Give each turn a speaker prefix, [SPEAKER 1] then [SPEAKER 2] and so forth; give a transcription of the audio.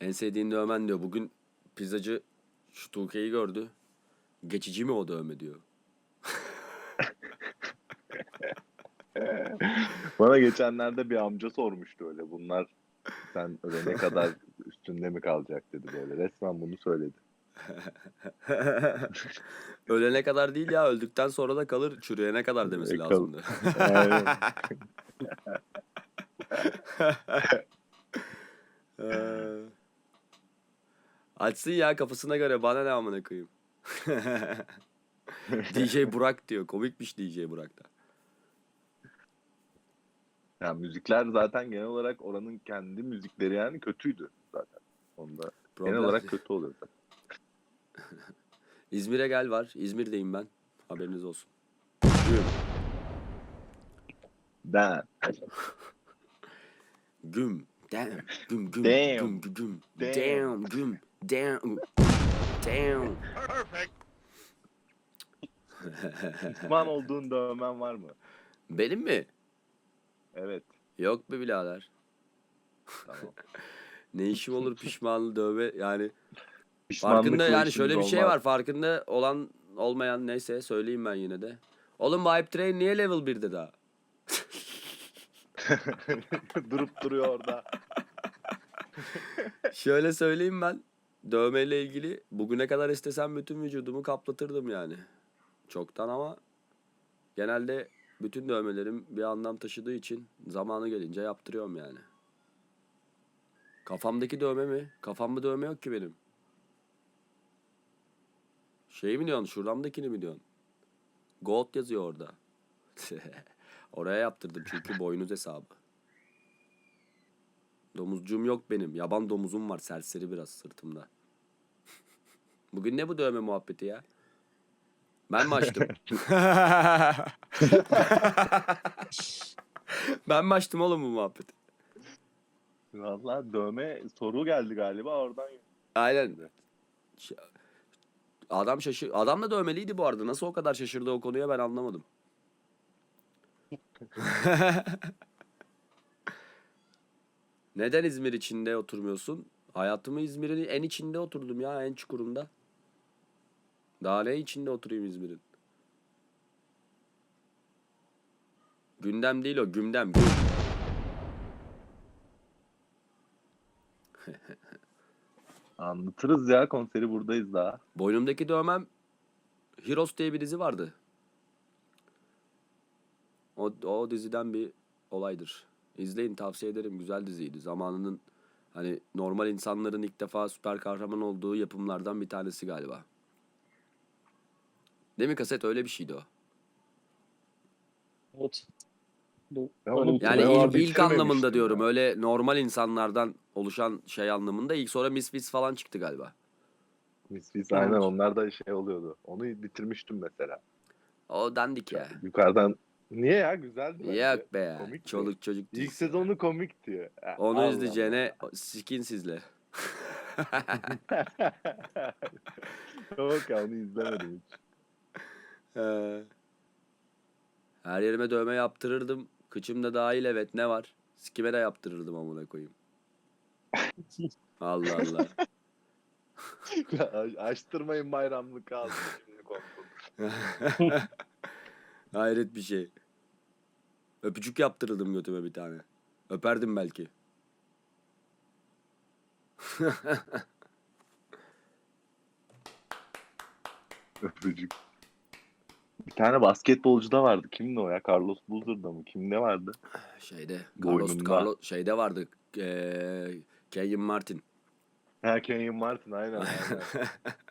[SPEAKER 1] En sevdiğin dövmen diyor. Bugün pizzacı şu Tuğke'yi gördü. Geçici mi o dövme diyor.
[SPEAKER 2] Bana geçenlerde bir amca sormuştu öyle. Bunlar sen ölene kadar üstünde mi kalacak dedi böyle. Resmen bunu söyledi.
[SPEAKER 1] Ölene kadar değil ya öldükten sonra da kalır çürüyene kadar demesi
[SPEAKER 2] kal-
[SPEAKER 1] lazımdı.
[SPEAKER 2] Aynen.
[SPEAKER 1] Ee, Açsın ya kafasına göre bana ne amına koyayım. DJ Burak diyor. Komikmiş DJ Burak da.
[SPEAKER 2] Ya müzikler zaten genel olarak oranın kendi müzikleri yani kötüydü zaten. Onda
[SPEAKER 1] Problem
[SPEAKER 2] genel olarak kötü oluyor zaten.
[SPEAKER 1] İzmir'e gel var. İzmir'deyim ben. Haberiniz olsun. Güm.
[SPEAKER 2] Ben.
[SPEAKER 1] Güm. Damn. Güm güm.
[SPEAKER 2] Damn.
[SPEAKER 1] Güm güm güm.
[SPEAKER 2] Damn.
[SPEAKER 1] Damn. Güm. Damn. Damn.
[SPEAKER 2] Pişman olduğun dövmen var mı?
[SPEAKER 1] Benim mi?
[SPEAKER 2] Evet.
[SPEAKER 1] Yok be birader.
[SPEAKER 2] Tamam.
[SPEAKER 1] Ne işim olur pişmanlı dövme yani. Farkında yani şöyle bir şey
[SPEAKER 2] olmaz.
[SPEAKER 1] var. Farkında olan olmayan neyse söyleyeyim ben yine de. Oğlum Hype Train niye level 1'de daha?
[SPEAKER 2] Durup duruyor orada.
[SPEAKER 1] Şöyle söyleyeyim ben. Dövmeyle ilgili bugüne kadar istesem bütün vücudumu kaplatırdım yani. Çoktan ama genelde bütün dövmelerim bir anlam taşıdığı için zamanı gelince yaptırıyorum yani. Kafamdaki dövme mi? Kafamda dövme yok ki benim. Şey mi diyorsun? Şuramdakini mi diyorsun? Gold yazıyor orada. Oraya yaptırdım çünkü boynuz hesabı. Domuzcuğum yok benim. Yaban domuzum var serseri biraz sırtımda. Bugün ne bu dövme muhabbeti ya? Ben mi açtım? ben mi açtım oğlum bu muhabbeti?
[SPEAKER 2] Valla dövme soru geldi galiba oradan.
[SPEAKER 1] Aynen. Adam şaşır. Adam da dövmeliydi bu arada. Nasıl o kadar şaşırdı o konuya ben anlamadım. Neden İzmir içinde oturmuyorsun? Hayatımı İzmir'in en içinde oturdum ya en çukurunda. Daha ne içinde oturayım İzmir'in? Gündem değil o gündem.
[SPEAKER 2] Anlatırız ya konseri buradayız daha.
[SPEAKER 1] Boynumdaki dövmem Heroes diye bir dizi vardı. O, o diziden bir olaydır. İzleyin tavsiye ederim. Güzel diziydi. Zamanının hani normal insanların ilk defa süper kahraman olduğu yapımlardan bir tanesi galiba. Değil mi kaset öyle bir şeydi o.
[SPEAKER 3] Evet. Bu
[SPEAKER 2] Ya
[SPEAKER 3] öyle
[SPEAKER 2] oğlum,
[SPEAKER 3] bir
[SPEAKER 1] Yani
[SPEAKER 2] Ben
[SPEAKER 1] ilk,
[SPEAKER 2] bitirmemiştim
[SPEAKER 1] anlamında diyorum.
[SPEAKER 2] ya.
[SPEAKER 1] Öyle normal insanlardan oluşan şey anlamında. İlk sonra Misfits falan çıktı galiba.
[SPEAKER 2] Misfits
[SPEAKER 3] Evet.
[SPEAKER 2] aynen onlar da şey oluyordu. Onu bitirmiştim mesela.
[SPEAKER 1] O dandik ya.
[SPEAKER 2] Yukarıdan niye ya güzeldi bence.
[SPEAKER 1] Yok be ya.
[SPEAKER 2] Komik mi?
[SPEAKER 1] Çoluk çocuk
[SPEAKER 2] İlk sezonu komikti. Ha,
[SPEAKER 1] Onu
[SPEAKER 2] Allah
[SPEAKER 1] izleyeceğine skinsizle.
[SPEAKER 2] Allah. Yok ya onu izlemedim hiç.
[SPEAKER 1] Ee, Her yerime dövme yaptırırdım. Kıçımda dahil evet ne var? Sikime de yaptırırdım amına koyayım. Allah Allah.
[SPEAKER 2] Açtırmayın bayramlık. Şimdi korktum.
[SPEAKER 1] Hayret bir şey. Öpücük yaptırırdım götüme bir tane. Öperdim belki.
[SPEAKER 2] Öpücük. Bir tane basketbolcu da vardı. Kimdi o ya? Carlos Boozer'da mı? Kimde vardı?
[SPEAKER 1] Şeyde Carlos,
[SPEAKER 2] Boynunda.
[SPEAKER 1] Carlos şeyde vardı. Eee Kenyon Martin.
[SPEAKER 2] Ha Kenyon Martin aynen. aynen.